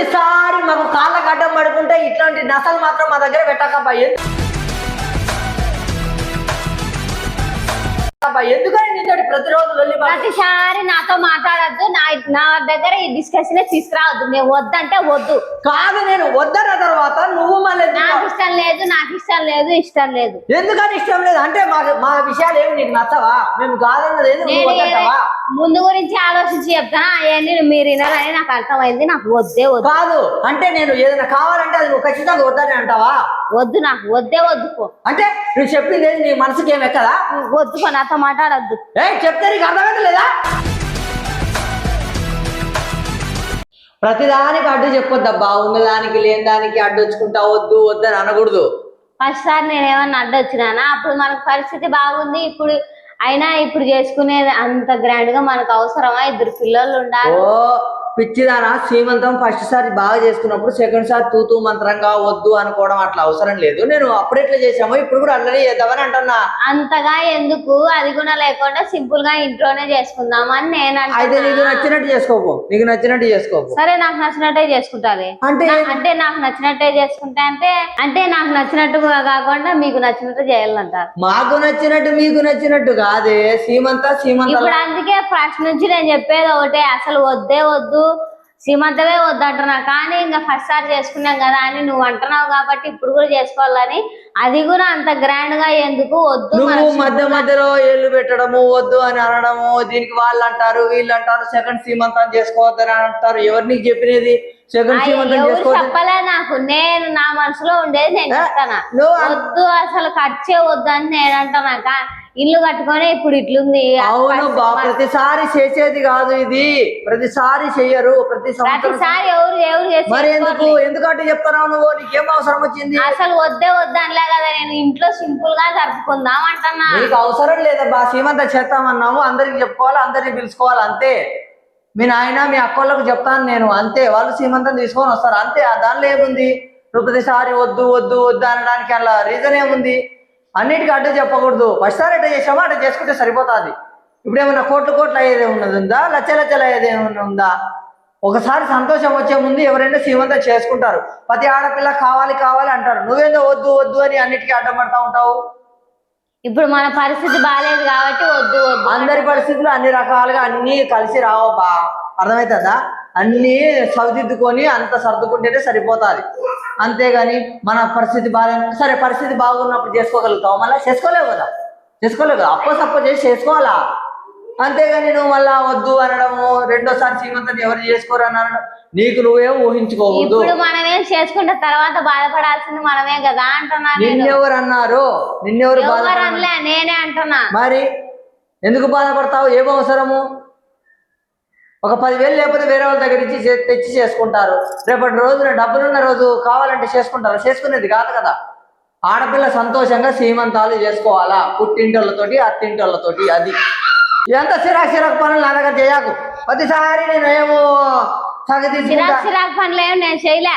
ప్రతిసారి మాకు కాళ్ళ గడ్డం పడుకుంటే ఇట్లాంటి నసలు మాత్రం మా దగ్గర అబ్బా, ఎందుకని నీతో ప్రతిరోజు? ప్రతిసారి నాతో మాట్లాడద్దు. నా నా దగ్గర ఈ డిస్కషన్ తీసుకురావద్దు. నేను వద్దంటే వద్దు. కాదు నేను వద్దన్న తర్వాత నువ్వు మళ్ళీ నాకు ఇష్టం లేదు నాకు ఇష్టం లేదు ఇష్టం లేదు. ఎందుకని ఇష్టం లేదు? అంటే మా మా విషయాలు ఏమి నీకు నచ్చవా? మేము కాదన్నది ముందు గురించి ఆలోచించి చెప్తాను అవన్నీ మీరు వినాలని నాకు అర్థమైంది. నాకు వద్దే వద్దు. కాదు అంటే నేను ఏదైనా కావాలంటే అది నువ్వు ఖచ్చితంగా వద్దని అంటావా? వద్దు నాకు వద్దే వద్దుకో అంటే నువ్వు చెప్పింది ఏది? నీ మనసుకి ఏమి ఎక్కదా? వద్దుకో నాతో మాట్లాడద్దు. ఏ చెప్తే నీకు అర్థమైతే లేదా? ప్రతిదానికి అడ్డు చెప్పొద్దబ్బా. ఉన్నదానికి లేని దానికి అడ్డు వచ్చుకుంటా వద్దు వద్దని అనకూడదు. ఫస్ట్ సార్ నేనేమన్నా అడ్డొచ్చినానా అప్పుడు మనకు పరిస్థితి బాగుంది. ఇప్పుడు అయినా ఇప్పుడు చేసుకునేది అంత గ్రాండ్గా మనకు అవసరమా? ఇద్దరు పిల్లలు ఉండాలి. పిచ్చిదానా శ్రీమంతం ఫస్ట్ సారి బాగా చేసుకున్నప్పుడు సెకండ్ సారి తూతూ మంత్రంగా వద్దు అనుకోవడం అట్లా అవసరం లేదు. నేను అప్పుడు ఎట్లా చేసామో ఇప్పుడు కూడా అట్లనే చేద్దామని అంటున్నా. అంతగా ఎందుకు? అది కూడా లేకుండా సింపుల్గా ఇంట్లోనే చేసుకుందాం అని నేను అయితే నీకు. నచ్చినట్టు చేసుకోపో. నీకు నచ్చినట్టు చేసుకోపో. సరే నాకు నచ్చినట్టే చేసుకుంటాలి. అంటే అంటే నాకు నచ్చినట్టే చేసుకుంటా అంటే అంటే నాకు నచ్చినట్టుగా కాకుండా మీకు నచ్చినట్టు చేయాలంటారు. మాకు నచ్చినట్టు మీకు నచ్చినట్టు కాదే. సీమంత సీమంత ఇప్పుడు అందుకే ఫస్ట్ నుంచి నేను చెప్పేది ఒకటే అసలు వద్దే వద్దు. సీమంతమే వద్దంటున్నా కానీ ఇంకా ఫస్ట్ సారి చేసుకున్నాం కదా అని నువ్వు అంటున్నావు కాబట్టి ఇప్పుడు కూడా చేసుకోవాలని అది కూడా అంత గ్రాండ్గా ఎందుకు వద్దు నువ్వు మధ్య మధ్యలో ఏళ్ళు పెట్టడము వద్దు అని అనడము దీనికి వాళ్ళు అంటారు వీళ్ళు అంటారు సెకండ్ సీమంతం చేసుకోవద్దని అంటారు. ఎవరు నీకు చెప్పినది? సెకండ్ సీమంతం చేసుకోవద్దు చెప్పలే నాకు. నేను నా మనసులో ఉండేది నేను చెప్తానా? వద్దు అసలు ఖర్చే వద్దు అని నేను అంటున్నా. ఇల్లు కట్టుకొని ఇప్పుడు ఇట్లుంది. అవును బా ప్రతిసారి చేసేది కాదు ఇది. ప్రతిసారి చెయ్యరు ప్రతి సంవత్సరం ప్రతిసారి ఎవరు ఎవరు చేసి మరి ఎందుకు. ఎందుకంటే చెప్తున్నావు నువ్వు? నీకేం అవసరం వచ్చింది? అసలు వద్దే వద్దు అనలే కదా నేను ఇంట్లో సింపుల్గా జరుపుకుందాం అంటున్నా. నీకు అవసరం లేదబ్బా సీమంతం చేస్తామన్నాము అందరికి చెప్పుకోవాలి అందరిని పిలుచుకోవాలి అంతే. మీ నాయన మీ అక్కోళ్ళకు చెప్తాను నేను అంతే. వాళ్ళు సీమంతం తీసుకొని వస్తారు అంతే. ఆ దానిలో ఏముంది? నువ్వు ప్రతిసారి వద్దు వద్దు వద్దు అనడానికి అలా రీజన్ ఏముంది? అన్నిటికీ అడ్డు చెప్పకూడదు. ఫస్ట్ సారి చేసామో అట్లా చేసుకుంటే సరిపోతుంది. ఇప్పుడు ఏమన్నా కోట్లు కోట్లు అయ్యేది ఉన్నది ఉందా? లచ్చ లచ్చలు అయ్యేది ఏమన్నా ఉందా? ఒకసారి సంతోషం వచ్చే ముందు ఎవరైనా సీమంతం చేసుకుంటారు. ప్రతి ఆడపిల్ల కావాలి కావాలి అంటారు. నువ్వేందో వద్దు వద్దు అని అన్నిటికీ అడ్డం పడతా ఉంటావు? ఇప్పుడు మన పరిస్థితి బాగాలేదు కాబట్టి వద్దు వద్దు. అందరి పరిస్థితులు అన్ని రకాలుగా అన్ని కలిసి రావబ్బా. అర్థమవుతుందా? అన్ని సరిదిద్దుకొని అంత సర్దుకుంటేనే సరిపోతుంది. అంతేగాని మన పరిస్థితి బాగా సరే పరిస్థితి బాగున్నప్పుడు చేసుకోగలుగుతావు? మళ్ళీ చేసుకోలేవు కదా? చేసుకోలేవు కదా? అప్ప సప్ప చేసి చేసుకోవాలా? అంతేగాని నువ్వు మళ్ళా వద్దు అనడము రెండోసారి సీమంతం ఎవరు చేసుకోరు అని అనడం నీకు నువ్వే ఊహించుకోవద్దు. ఇప్పుడు మనమేం చేసుకుంటే తర్వాత బాధపడాల్సింది మనమే కదా అంటున్నా నేను. నిన్నెవరు అన్నారు? నిన్నెవరు నేనే అంటున్నా. మరి ఎందుకు బాధపడతావు? ఏం అవసరము? ఒక పదివేలు లేకపోతే వేరే వాళ్ళ దగ్గర ఇచ్చి తెచ్చి చేసుకుంటారు. రేపటి రోజున డబ్బులున్న రోజు కావాలంటే చేసుకుంటారు. చేసుకునేది కాదు కదా. ఆడపిల్ల సంతోషంగా సీమంతాలు చేసుకోవాలా? పుట్టింటోళ్ళతోటి అత్తింటోళ్ళతోటి అది. ఎంత సిరాక్ సిరాక్ పనులు నా దగ్గర చేయకు. ప్రతిసారి నేను ఏమో చిరాకు పనులు ఏం నేను చేయలే.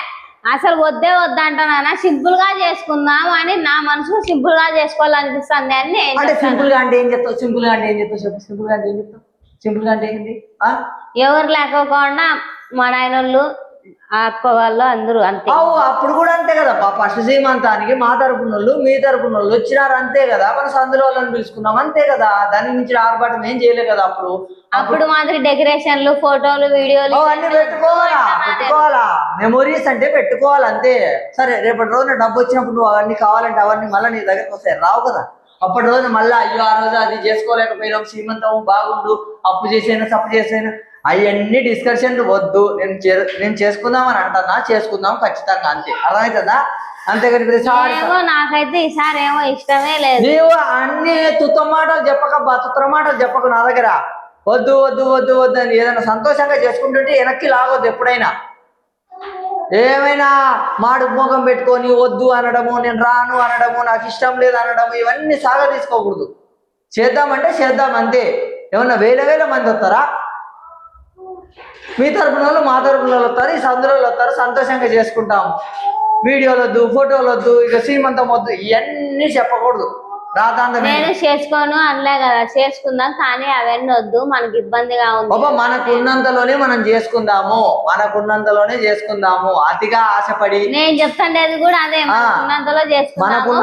అసలు వద్దే వద్దు అంటున్నా సింపుల్గా చేసుకుందాం అని నా మనసుకు సింపుల్గా చేసుకోవాలనిపిస్తుంది అని. సింపుల్గా అంటే ఏం చెప్తావు? సింపుల్గా అంటే ఏం చెప్తావు? సింపుల్గా అంటే ఏం చెప్తావు? సింపుల్గా అంటే ఏంటి? ఎవరు లేకోకుండా మా నాయనోళ్ళు ఆ అక్క వాళ్ళు అందరూ అంతే. అవు అప్పుడు కూడా అంతే కదా ఫస్ట్ సీమంతానికి మా తరపున వాళ్ళు మీ తరపున వాళ్ళు వచ్చినారు అంతే కదా. మన సందులో వాళ్ళని పిలుచుకున్నాం అంతే కదా. దాని నుంచి ఆర్భాటం ఏం చేయలే కదా అప్పుడు. అప్పుడు మాదిరి డెకరేషన్లు ఫోటోలు వీడియోలు అవన్నీ పెట్టుకోవాలా? పెట్టుకోవాలా? మెమొరీస్ అంటే పెట్టుకోవాలి అంతే. సరే రేపటి రోజున డబ్బు వచ్చినప్పుడు నువ్వు అవన్నీ కావాలంటే అవన్నీ మళ్ళీ నీ దగ్గరకు వస్తాయి. రావు కదా. అప్పటి రోజున మళ్ళీ అయ్యో ఆ రోజు అది చేసుకోలేకపోయినాం శ్రీమంతం బాగుండు అప్పు చేసేనా తప్పు చేసేనా? అవన్నీ డిస్కషన్లు వద్దు. నేను చే- నేను చేసుకుందామని అంటున్నా చేసుకుందాం ఖచ్చితంగా అంతే. అర్థమవుతుందా ఏమో నాకైతే ఈసారి ఏమో ఇష్టమే లేదు. నీవు అన్ని తుత్త మాటలు చెప్పక తుత్ర మాటలు చెప్పకు నా దగ్గర. వద్దు వద్దు వద్దు వద్దు అని ఏదైనా సంతోషంగా చేసుకుంటుంటే వెనక్కి లాగొద్దు ఎప్పుడైనా. ఏమైనా మాడు మోగం పెట్టుకొని వద్దు అనడము నేను రాను అనడము నాకు ఇష్టం లేదు అనడము ఇవన్నీ సాగ తీసుకోకూడదు చేద్దామంటే చేద్దాం అంతే. ఏమన్నా వేల వేల మంది వస్తారా? మీ తరపున వాళ్ళు మా తరపున వాళ్ళు వస్తారు ఈ సందులో వస్తారు సంతోషంగా చేసుకుంటాం. వీడియోలు వద్దు ఫోటోలు వద్దు ఇక సీమంతం వద్దు ఇవన్నీ చెప్పకూడదు. నేను చేసుకోను అనలే కదా చేసుకుందాం కానీ అవన్నీ వద్దు మనకి ఇబ్బందిగా ఉంది. బాబా మనకున్నంతలోనే మనం చేసుకుందాము. మనకున్నంతలోనే చేసుకుందాము. అతిగా ఆశపడి. నేను చెప్తాండేది కూడా అదే మనకున్నంతలో చేసుకుందాము.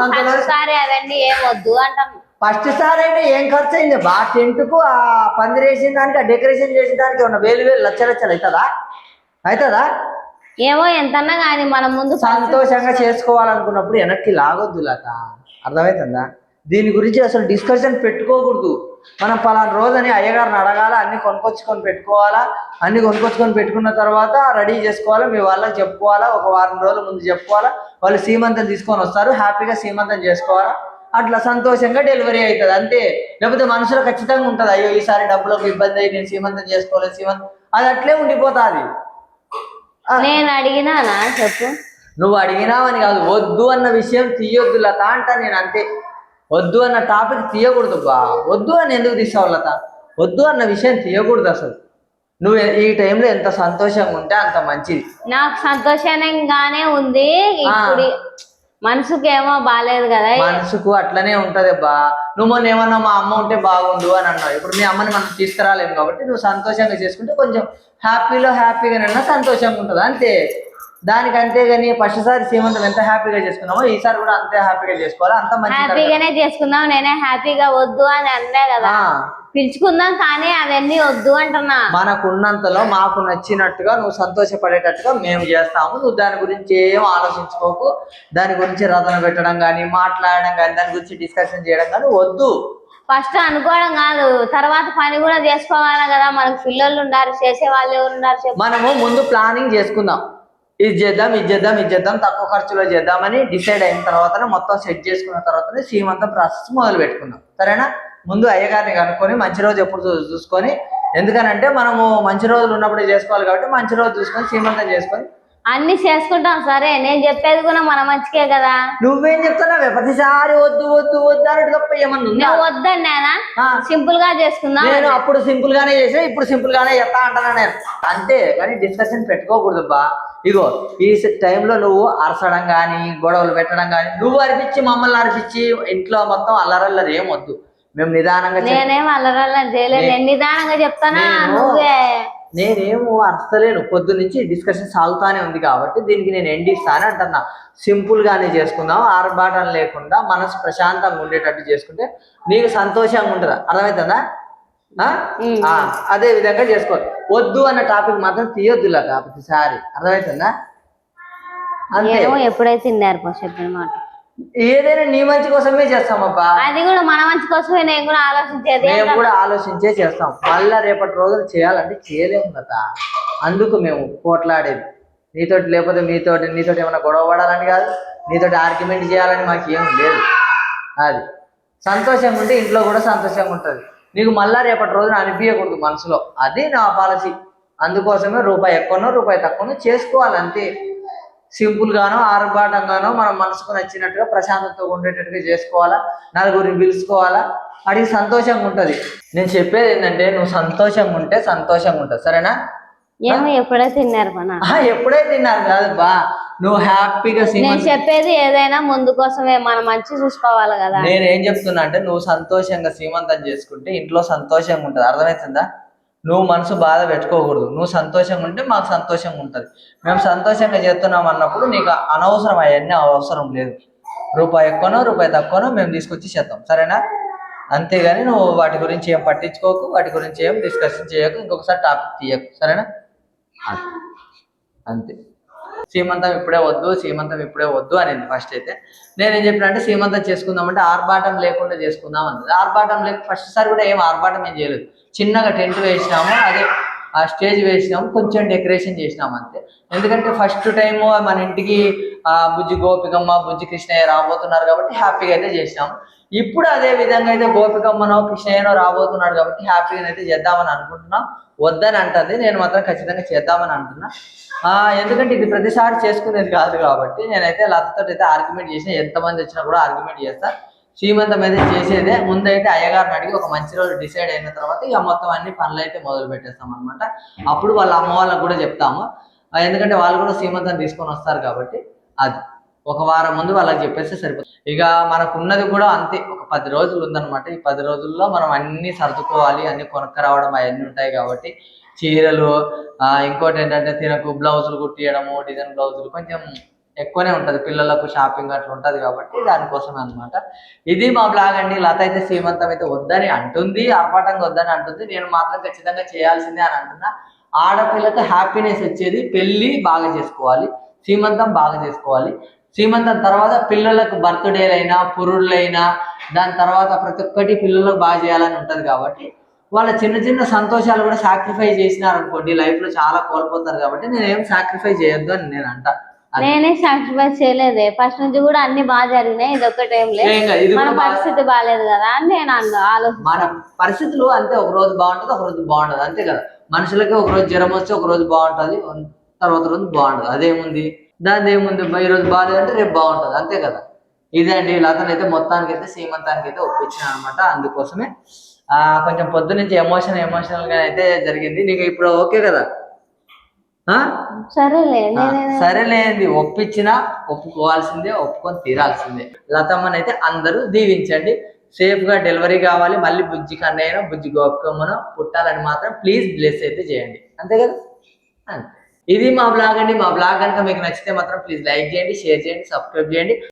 అవన్నీ ఏం వద్దు అంటాం. ఫస్ట్ సారి అయినా ఏం ఖర్చు అయింది బా టెంట్కు ఆ పందిరేసిన దానికి ఆ డెకరేషన్ చేసిన దానికి ఉన్న వేలు వేలు లచ్చ లచ్చలు అవుతుందా? అవుతుందా? ఏమో ఎంతన్నా కానీ మన ముందు సంతోషంగా చేసుకోవాలనుకున్నప్పుడు వెనక్కి లాగొద్దు లత. అర్థమవుతుందా? దీని గురించి అసలు డిస్కషన్ పెట్టుకోకూడదు. మనం పలానా రోజని అయ్యగారిని అడగాల? అన్ని కొనుక్కొచ్చుకొని పెట్టుకోవాలా? అన్ని కొనుక్కొచ్చుకొని పెట్టుకున్న తర్వాత రెడీ చేసుకోవాలా? మీ వాళ్ళకి చెప్పుకోవాలా? ఒక వారం రోజుల ముందు చెప్పుకోవాలా? వాళ్ళు సీమంతం తీసుకొని వస్తారు. హ్యాపీగా సీమంతం చేసుకోవాలా? అట్లా సంతోషంగా డెలివరీ అవుతుంది అంతే. లేకపోతే మనసులో ఖచ్చితంగా ఉంటుంది అయ్యో ఈసారి డబ్బులకు ఇబ్బంది అయ్యి నేను సీమంతం చేసుకోలేదు సీమంతం అది అట్లే ఉండిపోతుంది. నేను అడిగినానా? చెప్పు. నువ్వు అడిగినావని కాదు వద్దు అన్న విషయం తీయొద్దు లత అంట నేను అంతే. వద్దు అన్న టాపిక్ తీయకూడదు బా వద్దు అని ఎందుకు తీసావు లత? వద్దు అన్న విషయం తీయకూడదు అసలు. నువ్వు ఈ టైంలో ఎంత సంతోషంగా ఉంటే అంత మంచిది. నాకు సంతోషంగానే ఉంది మనసుకి ఏమో బాగాలేదు కదా మనసుకు అట్లనే ఉంటది బా నువ్వు మొన్న ఏమన్నా మా అమ్మ ఉంటే బాగుండు అని అన్నావు. ఇప్పుడు మీ అమ్మని మనం తీసుకురాలేము కాబట్టి నువ్వు సంతోషంగా చేసుకుంటే కొంచెం హ్యాపీలో హ్యాపీగానైనా సంతోషంగా ఉంటుంది? అంతే. దానికి అంతేగాని ఫస్ట్ సారి సీమంతం ఎంత హ్యాపీగా చేసుకున్నామో ఈసారి కూడా అంతే హ్యాపీగా చేసుకోవాలి? అంత మంచి హ్యాపీగానే చేసుకుందాం. నేనే హ్యాపీగా వద్దు అని అనలే కదా. పిలుచుకుందాం కానీ అవన్నీ వద్దు అంటున్నా. మనకున్నంతలో మాకు నచ్చినట్టుగా నువ్వు సంతోషపడేటట్టుగా మేము చేస్తాము. నువ్వు దాని గురించి ఏం ఆలోచించుకోకు. దాని గురించి రచన పెట్టడం కానీ మాట్లాడడం కానీ దాని గురించి డిస్కషన్ చేయడం కానీ వద్దు. ఫస్ట్ అనుకోవడం కాదు. తర్వాత పని కూడా చేసుకోవాలి కదా. మనకు పిల్లలు ఉండారు చేసే వాళ్ళు ఎవరు ఉన్నారు చెప్పు. మనము ముందు ప్లానింగ్ చేసుకుందాం. ఇది చేద్దాం ఇది చేద్దాం ఇది చేద్దాం తక్కువ ఖర్చులో చేద్దామని డిసైడ్ అయిన తర్వాత మొత్తం సెట్ చేసుకున్న తర్వాతనే సీమంతం ప్రాసెస్ మొదలు పెట్టుకుందాం సరేనా? ముందు అయ్యగారిని కనుక్కొని మంచి రోజు ఎప్పుడు చూసుకొని ఎందుకనంటే మనము మంచి రోజులు ఉన్నప్పుడే చేసుకోవాలి కాబట్టి మంచి రోజు చూసుకొని సీమంతం చేసుకొని. అన్ని చేసుకుంటాం సరే నేను చెప్పేది కూడా మన మంచికే కదా. నువ్వేం చెప్తున్నావే? ప్రతిసారి వద్దు వద్దు వద్దు అన్నట్టు తప్ప ఏమన్నా వద్దన్నానా సింపుల్గా చేసుకుందాం నేను అప్పుడు సింపుల్ గానే చేసా ఇప్పుడు సింపుల్ గానే చెప్తా అంటాను నేను. అంతే కానీ డిస్కషన్ పెట్టుకోకూడదు బా ఇగో ఈ టైంలో నువ్వు అరసడం కానీ గొడవలు పెట్టడం కానీ నువ్వు అరిపించి మమ్మల్ని అరిపించి ఇంట్లో మొత్తం అల్లరల్లరి ఏం వద్దు. మేము నిదానంగా నేనేం అల్లరల్ల చేయలేదు. నేను నిదానంగా చెప్తానా? నువ్వే. నేనేమో అరస్తలేను. పొద్దు నుంచి డిస్కషన్ సాగుతానే ఉంది కాబట్టి దీనికి నేను ఎండ్ ఇస్తాను అంటున్నా. సింపుల్ గానే చేసుకుందాం. ఆర్భాటం లేకుండా మనసు ప్రశాంతంగా ఉండేటట్టు చేసుకుంటే నీకు సంతోషంగా ఉంటుందా? అర్థమవుతుందా అదే విధంగా చేసుకో వద్దు అన్న టాపిక్ మాత్రం తీయొద్దులా కాబట్టి సారి. అర్థమవుతుందా అంతే. ఎప్పుడైతే తిన్నారు చెప్పిన మాట. ఏదైనా నీ మంచి కోసమే చేస్తామబ్బా. అది కూడా మన మంచి కోసమే నేను కూడా ఆలోచించేది మేము కూడా ఆలోచించే చేస్తాం. మళ్ళా రేపటి రోజులు చేయాలంటే చేయలేము కదా. అందుకు మేము పోట్లాడేది. నీతోటి లేకపోతే మీతోటి నీతోటి ఏమైనా గొడవ పడాలని కాదు. నీతోటి ఆర్గ్యుమెంట్ చేయాలని మాకు ఏం లేదు. అది. సంతోషంగా ఉంటే ఇంట్లో కూడా సంతోషంగా ఉంటుంది. నీకు మళ్ళా రేపటి రోజున అనిపించకూడదు మనసులో. అది నా పాలసీ. అందుకోసమే రూపాయి ఎక్కువనో రూపాయి తక్కువనో చేసుకోవాలి సింపుల్ గానో ఆర్భాటంగానో మనం మనసుకు నచ్చినట్టుగా ప్రశాంతతతో ఉండేటట్టుగా చేసుకోవాలా? నలుగురిని పిలుచుకోవాలా? అడిగి సంతోషంగా ఉంటది. నేను చెప్పేది ఏంటంటే నువ్వు సంతోషంగా ఉంటే సంతోషంగా ఉంటుంది సరేనా? ఏమో ఎప్పుడైతే తిన్నారు. ఆహా, ఎప్పుడైతే తిన్నారు కాదు బా. నువ్వు హ్యాపీగా నేను చెప్పేది ఏదైనా ముందు కోసమే మన మంచి చూసుకోవాలి కదా. నేను ఏం చెప్తున్నా అంటే నువ్వు సంతోషంగా సీమంతం చేసుకుంటే ఇంట్లో సంతోషంగా ఉంటుంది. అర్థమవుతుందా? నువ్వు మనసు బాధ పెట్టుకోకూడదు. నువ్వు సంతోషంగా ఉంటే మాకు సంతోషంగా ఉంటుంది. మేము సంతోషంగా చేస్తున్నాం అన్నప్పుడు నీకు అనవసరం అవన్నీ అవసరం లేదు. రూపాయి ఎక్కువనో రూపాయి తక్కువనో మేము తీసుకొచ్చి చేద్దాం సరేనా? అంతేగాని నువ్వు వాటి గురించి ఏం పట్టించుకోకు వాటి గురించి ఏం డిస్కషన్ చేయకు ఇంకొకసారి టాపిక్ తీయకు. సరేనా? అంతే. సీమంతం ఇప్పుడే వద్దు సీమంతం ఇప్పుడే వద్దు అనేది ఫస్ట్ అయితే. నేనేం చెప్పిన అంటే సీమంతం చేసుకుందామంటే ఆర్భాటం లేకుండా చేసుకుందాం అన్నది. ఆర్భాటం లేక ఫస్ట్ సారి కూడా ఏం ఆర్భాటం ఏం చేయలేదు. చిన్నగా టెంట్ వేసినాము అదే ఆ స్టేజ్ వేసినాము కొంచెం డెకరేషన్ చేసినాము అంతే. ఎందుకంటే ఫస్ట్ టైం మన ఇంటికి ఆ బుజ్జి గోపికమ్మ బుజ్జి కృష్ణయ్య రాబోతున్నారు కాబట్టి హ్యాపీగా అయితే చేసినాము. ఇప్పుడు అదే విధంగా అయితే గోపికమ్మనో కృష్ణయ్యనో రాబోతున్నాడు కాబట్టి హ్యాపీగా అయితే చేద్దామని అనుకుంటున్నాం. వద్దని అంటుంది నేను మాత్రం ఖచ్చితంగా చేద్దామని అంటున్నా. ఎందుకంటే ఇది ప్రతిసారి చేసుకునేది కాదు కాబట్టి నేనైతే లతతో అయితే ఆర్గ్యుమెంట్ చేసిన ఎంతమంది వచ్చినా కూడా ఆర్గ్యుమెంట్ చేస్తా. శ్రీమంతం అయితే చేసేదే. ముందైతే అయ్యగారిని అడిగి ఒక మంచి రోజు డిసైడ్ అయిన తర్వాత ఇక మొత్తం అన్ని పనులు అయితే మొదలు పెట్టేస్తాం అనమాట అప్పుడు వాళ్ళ అమ్మ వాళ్ళకు కూడా చెప్తాము. ఎందుకంటే వాళ్ళు కూడా శ్రీమంతం తీసుకొని వస్తారు కాబట్టి అది. ఒక వారం ముందు వాళ్ళకి చెప్పేస్తే సరిపోతుంది. ఇక మనకున్నది కూడా అంతే. ఒక పది రోజులు ఉందన్నమాట. ఈ పది రోజుల్లో మనం అన్ని సర్దుకోవాలి. అన్ని కొనుక్క రావడం అవన్నీ ఉంటాయి కాబట్టి చీరలు ఇంకోటి ఏంటంటే తినకు బ్లౌజులు కుట్టియడము డిజైన్ బ్లౌజులు కొంచెం ఎక్కువనే ఉంటుంది. పిల్లలకు షాపింగ్ అట్లా ఉంటుంది కాబట్టి దానికోసమే అన్నమాట. ఇది మా బ్లాగ్ అండి. లత అయితే సీమంతం అయితే వద్దని అంటుంది. అర్పాటంగా వద్దని అంటుంది. నేను మాత్రం ఖచ్చితంగా చేయాల్సిందే అని అంటున్నా. ఆడపిల్లకు హ్యాపీనెస్ వచ్చేది పెళ్ళి బాగా చేసుకోవాలి. సీమంతం బాగా చేసుకోవాలి. సీమంతం తర్వాత పిల్లలకు బర్త్డేలైనా పురుళ్ళైనా దాని తర్వాత ప్రతి ఒక్కటి పిల్లలకు బాగా చేయాలని ఉంటుంది కాబట్టి వాళ్ళ చిన్న చిన్న సంతోషాలు కూడా సాక్రిఫై చేసినారనుకోండి లైఫ్లో చాలా కోల్పోతారు కాబట్టి నేను సాక్రిఫై చేయొద్దు అని నేను అంట. నేనే సాక్రిఫైస్ చేయలేదే. ఫస్ట్ నుంచి కూడా అన్ని బాగా జరిగినాయి. ఇది ఒక్కటి లేదు మన పరిస్థితి బాగాలేదు కదా అని నేను అన్న ఆలోచన. మన పరిస్థితులు అంతే ఒక రోజు బాగుంటుంది ఒక రోజు బాగుంటది అంతే కదా. మనుషులకి ఒక రోజు జ్వరం వస్తే ఒక రోజు బాగుంటది తర్వాత రోజు బాగుంటది అదేముంది? దాని ఏముంది? ఈ రోజు బాగాలేదంటే రేపు బాగుంటది. అంతే కదా. ఇదే అండి లతను అయితే మొత్తానికి అయితే సీమంతానికి అయితే ఒప్పించిన అనమాట అందుకోసమే ఆ కొంచెం పొద్దు నుంచి ఎమోషన్ ఎమోషనల్గా అయితే జరిగింది. నీకు ఇప్పుడు ఓకే కదా? సరేలే సరేలేంది. ఒప్పించినా ఒప్పుకోవాల్సిందే ఒప్పుకొని తీరాల్సిందే. లతమ్మని అయితే అందరూ దీవించండి. సేఫ్గా డెలివరీ కావాలి. మళ్ళీ బుజ్జి కన్నయ్యనో బుజ్జి గోపకమ్మనో పుట్టాలని మాత్రం ప్లీజ్ బ్లెస్ అయితే చేయండి. అంతే కదా? అంతే. ఇది మా బ్లాగ్ అండి. మా బ్లాగ్ కనుక మీకు నచ్చితే మాత్రం ప్లీజ్ లైక్ చేయండి షేర్ చేయండి సబ్స్క్రైబ్ చేయండి.